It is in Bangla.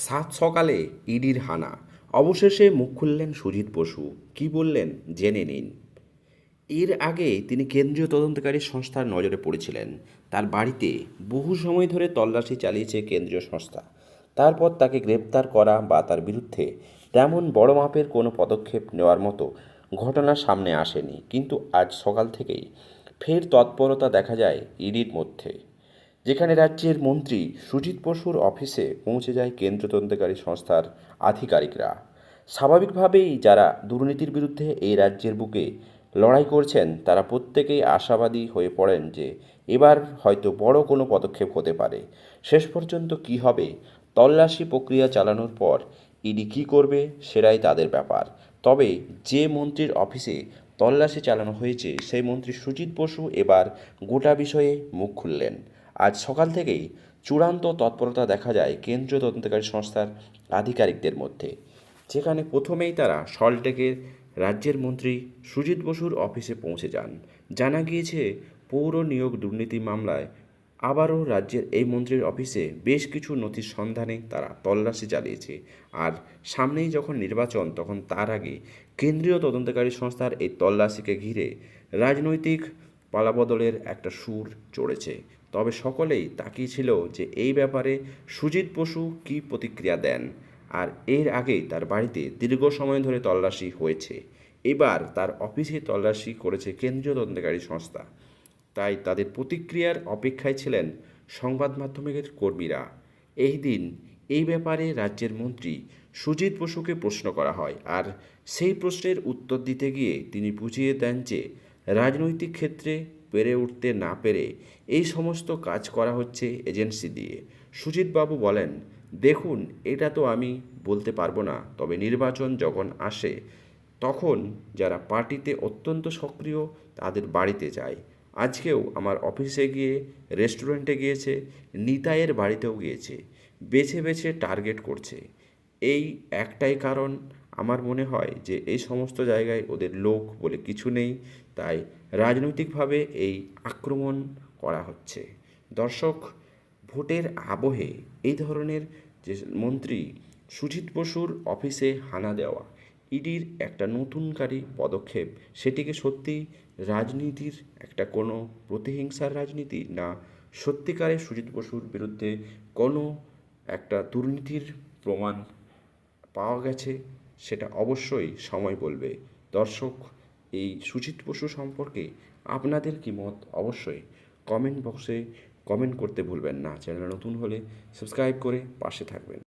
সাত সকালে ইডির হানা। অবশেষে মুখ খুললেন সুজিত বসু। কি বললেন? জেনে নিন। এর আগে তিনি কেন্দ্রীয় তদন্তকারী সংস্থার নজরে পড়েছিলেন। তার বাড়িতে বহু সময় ধরে তল্লাশি চালিয়েছে কেন্দ্রীয় সংস্থা। তারপর তাকে গ্রেপ্তার করা বা তার বিরুদ্ধে তেমন বড় মাপের কোনো পদক্ষেপ নেওয়ার মতো ঘটনা সামনে আসেনি। কিন্তু আজ সকাল থেকেই ফের তৎপরতা দেখা যায় ইডির মধ্যে। যেখানে রাজ্যের মন্ত্রী সুজিত বসুর অফিসে পৌঁছে যায় কেন্দ্র তদন্তকারী সংস্থার আধিকারিকরা। স্বাভাবিকভাবেই যারা দুর্নীতির বিরুদ্ধে এই রাজ্যের বুকে লড়াই করছেন, তারা প্রত্যেকেই আশাবাদী হয়ে পড়েন যে এবার হয়তো বড় কোনো পদক্ষেপ হতে পারে। শেষ পর্যন্ত কি হবে, তল্লাশি প্রক্রিয়া চালানোর পর ইডি কী করবে সেটাই তাদের ব্যাপার। তবে যে মন্ত্রীর অফিসে তল্লাশি চালানো হয়েছে, সেই মন্ত্রী সুজিত বসু এবার গোটা বিষয়ে মুখ খুললেন। আজ সকাল থেকেই চূড়ান্ত তৎপরতা দেখা যায় কেন্দ্রীয় তদন্তকারী সংস্থার আধিকারিকদের মধ্যে, যেখানে প্রথমেই তারা সল্টেকের রাজ্যের মন্ত্রী সুজিত বসুর অফিসে পৌঁছে যান। জানা গিয়েছে, পৌর নিয়োগ দুর্নীতি মামলায় আবারও রাজ্যের এই মন্ত্রীর অফিসে বেশ কিছু নথির সন্ধানে তারা তল্লাশি চালিয়েছে। আর সামনেই যখন নির্বাচন, তখন তার আগে কেন্দ্রীয় তদন্তকারী সংস্থার এই তল্লাশিকে ঘিরে রাজনৈতিক পালাবদলের একটা সুর চড়েছে। তবে সকলেই তাকিয়েছিল যে এই ব্যাপারে সুজিত বসু কী প্রতিক্রিয়া দেন। আর এর আগেই তার বাড়িতে দীর্ঘ সময় ধরে তল্লাশি হয়েছে। এবার তার অফিসে তল্লাশি করেছে কেন্দ্রীয় তদন্তকারী সংস্থা। তাই তাদের প্রতিক্রিয়ার অপেক্ষায় ছিলেন সংবাদ মাধ্যমের কর্মীরা। এই দিন এই ব্যাপারে রাজ্যের মন্ত্রী সুজিত বসুকে প্রশ্ন করা হয়। আর সেই প্রশ্নের উত্তর দিতে গিয়ে তিনি বুঝিয়ে দেন যে রাজনৈতিক ক্ষেত্রে পেরে উঠতে না পেরে এই সমস্ত কাজ করা হচ্ছে এজেন্সি দিয়ে। সুজিতবাবু বলেন, দেখুন, এটা তো আমি বলতে পারব না। তবে নির্বাচন যখন আসে, তখন যারা পার্টিতে অত্যন্ত সক্রিয়, তাদের বাড়িতে যায় আজকেও আমার অফিসে গিয়ে, রেস্টুরেন্টে গিয়েছে, নিতাইয়ের বাড়িতেও গিয়েছে। বেছে বেছে টার্গেট করছে। এই একটাই কারণ আমার মনে হয় যে এই সমস্ত জায়গায় ওদের লোক বলে কিছু নেই, তাই রাজনৈতিকভাবে এই আক্রমণ করা হচ্ছে। দর্শক, ভোটের আবহে এই ধরনের যে মন্ত্রী সুজিত বসুর অফিসে হানা দেওয়া, ইডির একটা নতুনকারী পদক্ষেপ, সেটিকে সত্যি রাজনীতির একটা কোনো প্রতিহিংসার রাজনীতি না সত্যিকারে সুজিত বসুর বিরুদ্ধে কোনো একটা দুর্নীতির প্রমাণ পাওয়া গেছে? সেটা অবশ্যই সময় বলবে। দর্শক, এই সুচিত বসু সম্পর্কে আপনাদের কি মত অবশ্যই কমেন্ট বক্সে কমেন্ট করতে ভুলবেন না। চ্যানেল নতুন হলে সাবস্ক্রাইব করে পাশে থাকবেন।